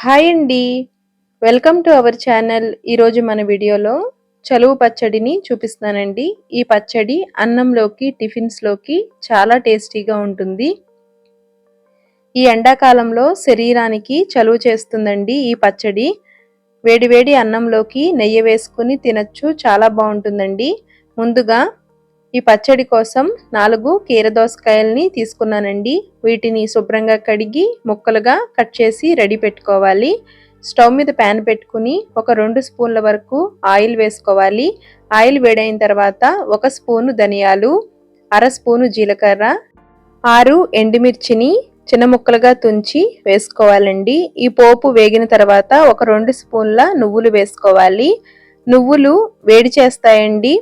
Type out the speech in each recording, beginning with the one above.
Hi అండి. Welcome to our channel. ఈరోజు మన వీడియోలో చలువు పచ్చడిని చూపిస్తానండి ఈ పచ్చడి అన్నంలోకి టిఫిన్స్లోకి చాలా టేస్టీగా ఉంటుంది. ఈ ఎండాకాలంలో శరీరానికి చలువు చేస్తుందండి ఈ పచ్చడి. వేడివేడి అన్నంలోకి నెయ్యి వేసుకుని తినచ్చు చాలా బాగుంటుందండి. ముందుగా ఈ పచ్చడి కోసం నాలుగు కీరదోసకాయల్ని తీసుకున్నానండి. వీటిని శుభ్రంగా కడిగి ముక్కలుగా కట్ చేసి రెడీ పెట్టుకోవాలి. స్టవ్ మీద ప్యాన్ పెట్టుకుని ఒక రెండు స్పూన్ల వరకు ఆయిల్ వేసుకోవాలి. ఆయిల్ వేడైన తర్వాత ఒక స్పూను ధనియాలు అర స్పూను జీలకర్ర ఆరు ఎండుమిర్చిని చిన్న ముక్కలుగా తుంచి వేసుకోవాలండి. ఈ పోపు వేగిన తర్వాత ఒక రెండు స్పూన్ల నువ్వులు వేసుకోవాలి. నువ్వులు వేడి చేస్తాయండి.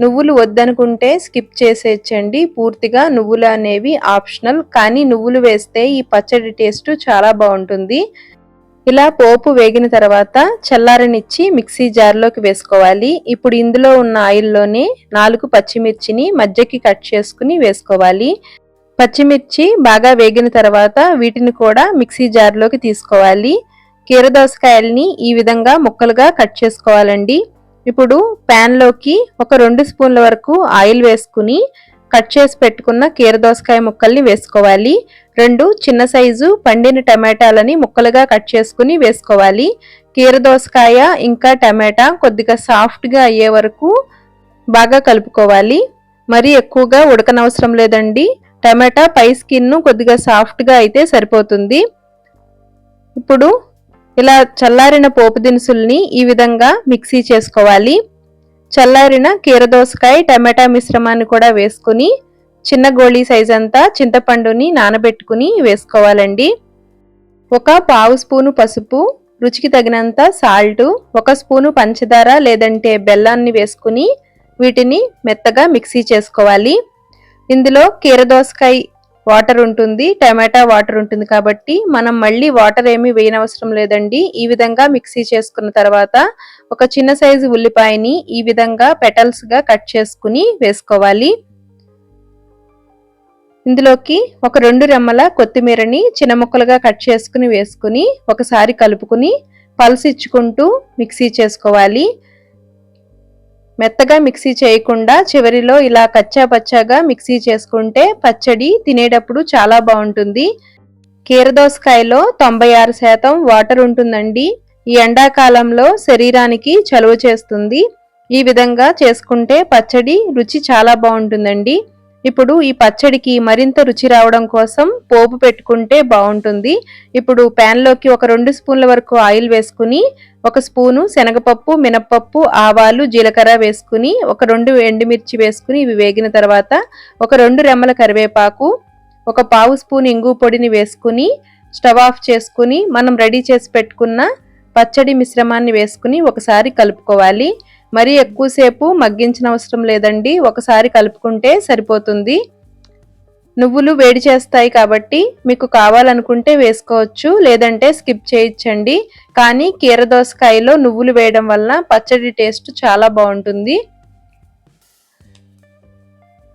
నువ్వులు వద్దనుకుంటే స్కిప్ చేసేయచ్చండి. పూర్తిగా నువ్వులు అనేవి ఆప్షనల్. కానీ నువ్వులు వేస్తే ఈ పచ్చడి టేస్ట్ చాలా బాగుంటుంది. ఇలా పోపు వేగిన తర్వాత చల్లారనిచ్చి మిక్సీ జార్లోకి వేసుకోవాలి. ఇప్పుడు ఇందులో ఉన్న ఆయిల్లోనే నాలుగు పచ్చిమిర్చిని మధ్యకి కట్ చేసుకుని వేసుకోవాలి. పచ్చిమిర్చి బాగా వేగిన తర్వాత వీటిని కూడా మిక్సీ జార్లోకి తీసుకోవాలి. కీరదోసకాయల్ని ఈ విధంగా ముక్కలుగా కట్ చేసుకోవాలండి. ఇప్పుడు ప్యాన్లోకి ఒక రెండు స్పూన్ల వరకు ఆయిల్ వేసుకుని కట్ చేసి పెట్టుకున్న కీరదోసకాయ ముక్కల్ని వేసుకోవాలి. రెండు చిన్న సైజు పండిన టమాటాలని ముక్కలుగా కట్ చేసుకుని వేసుకోవాలి. కీరదోసకాయ ఇంకా టమాటా కొద్దిగా సాఫ్ట్గా అయ్యే వరకు బాగా కలుపుకోవాలి. మరీ ఎక్కువగా ఉడకనవసరం లేదండి. టమాటా పై స్కిన్ కొద్దిగా సాఫ్ట్గా అయితే సరిపోతుంది. ఇప్పుడు ఇలా చల్లారిన పోపు దినుసుల్ని ఈ విధంగా మిక్సీ చేసుకోవాలి. చల్లారిన కీరదోసకాయ టమాటా మిశ్రమాన్ని కూడా వేసుకుని చిన్న గోళీ సైజ్ అంతా చింతపండుని నానబెట్టుకుని వేసుకోవాలండి. ఒక పావు స్పూను పసుపు రుచికి తగినంత సాల్ట్ ఒక స్పూను పంచదార లేదంటే బెల్లాన్ని వేసుకుని వీటిని మెత్తగా మిక్సీ చేసుకోవాలి. ఇందులో కీరదోసకాయ వాటర్ ఉంటుంది టమాటా వాటర్ ఉంటుంది కాబట్టి మనం మళ్ళీ వాటర్ ఏమీ వేయనవసరం లేదండి. ఈ విధంగా మిక్సీ చేసుకున్న తర్వాత ఒక చిన్న సైజు ఉల్లిపాయని ఈ విధంగా పెటల్స్గా కట్ చేసుకుని వేసుకోవాలి. ఇందులోకి ఒక రెండు రెమ్మల కొత్తిమీరని చిన్న ముక్కలుగా కట్ చేసుకుని వేసుకుని ఒకసారి కలుపుకుని పల్స్ ఇచ్చుకుంటూ మిక్సీ చేసుకోవాలి. మెత్తగా మిక్సీ చేయకుండా చివరిలో ఇలా కచ్చా పచ్చాగా మిక్సీ చేసుకుంటే పచ్చడి తినేటప్పుడు చాలా బాగుంటుంది. కీరదోసకాయలో తొంభై ఆరు శాతం వాటర్ ఉంటుందండి. ఈ ఎండాకాలంలో శరీరానికి చలువ చేస్తుంది. ఈ విధంగా చేసుకుంటే పచ్చడి రుచి చాలా బాగుంటుందండి. ఇప్పుడు ఈ పచ్చడికి మరింత రుచి రావడం కోసం పోపు పెట్టుకుంటే బాగుంటుంది. ఇప్పుడు ప్యాన్లోకి ఒక రెండు స్పూన్ల వరకు ఆయిల్ వేసుకుని ఒక స్పూను శనగపప్పు మినప్పప్పు ఆవాలు జీలకర్ర వేసుకుని ఒక రెండు ఎండుమిర్చి వేసుకుని ఇవి వేగిన తర్వాత ఒక రెండు రెమ్మల కరివేపాకు ఒక పావు స్పూన్ ఇంగు పొడిని వేసుకుని స్టవ్ ఆఫ్ చేసుకుని మనం రెడీ చేసి పెట్టుకున్న పచ్చడి మిశ్రమాన్ని వేసుకుని ఒకసారి కలుపుకోవాలి. మరీ ఎక్కువసేపు మగ్గించిన అవసరం లేదండి. ఒకసారి కలుపుకుంటే సరిపోతుంది. నువ్వులు వేడి చేస్తాయి కాబట్టి మీకు కావాలనుకుంటే వేసుకోవచ్చు లేదంటే స్కిప్ చేయించండి కానీ కీరదోసకాయలో నువ్వులు వేయడం వలన పచ్చడి టేస్ట్ చాలా బాగుంటుంది.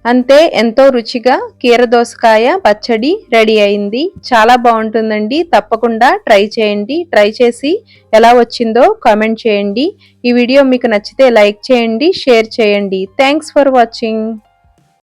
అంతే ఎంతో రుచిగా కీరదోసకాయ పచ్చడి రెడీ అయింది. చాలా బాగుంటుందండి. తప్పకుండా ట్రై చేయండి. ట్రై చేసి ఎలా వచ్చిందో కామెంట్ చేయండి. ఈ వీడియో మీకు నచ్చితే లైక్ చేయండి షేర్ చేయండి. Thanks for watching.